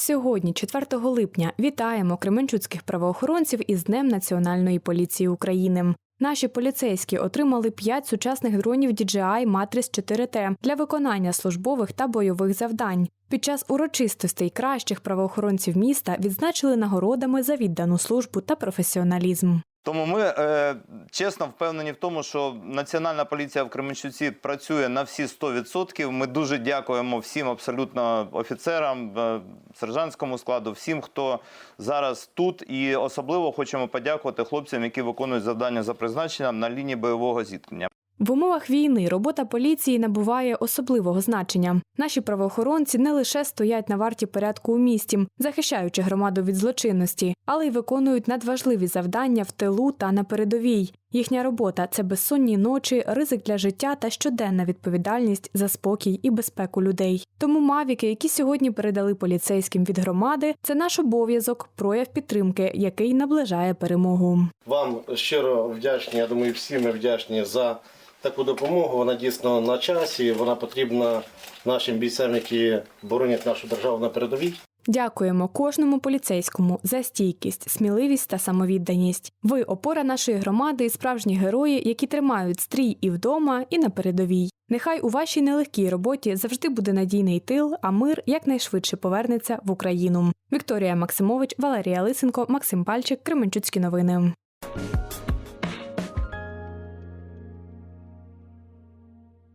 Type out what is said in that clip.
Сьогодні, 4 липня, вітаємо кременчуцьких правоохоронців із Днем Національної поліції України. Наші поліцейські отримали 5 сучасних дронів DJI Matrix 4T для виконання службових та бойових завдань. Під час урочистостей кращих правоохоронців міста відзначили нагородами за віддану службу та професіоналізм. Тому ми е, чесно впевнені в тому, що Національна поліція в Кременчуці працює на всі 100%. Ми дуже дякуємо всім абсолютно офіцерам, е, сержантському складу, всім, хто зараз тут. І особливо хочемо подякувати хлопцям, які виконують завдання за призначенням на лінії бойового зіткнення. В умовах війни робота поліції набуває особливого значення. Наші правоохоронці не лише стоять на варті порядку у місті, захищаючи громаду від злочинності, але й виконують надважливі завдання в тилу та на передовій. Їхня робота це безсонні ночі, ризик для життя та щоденна відповідальність за спокій і безпеку людей. Тому мавіки, які сьогодні передали поліцейським від громади, це наш обов'язок, прояв підтримки, який наближає перемогу. Вам щиро вдячні. Я думаю, всі ми вдячні за таку допомогу. Вона дійсно на часі. Вона потрібна нашим бійцям, які боронять нашу державу на передовій. Дякуємо кожному поліцейському за стійкість, сміливість та самовідданість. Ви опора нашої громади і справжні герої, які тримають стрій і вдома, і на передовій. Нехай у вашій нелегкій роботі завжди буде надійний тил, а мир якнайшвидше повернеться в Україну. Вікторія Максимович, Валерія Лисенко, Максим Пальчик, Кременчуцькі новини.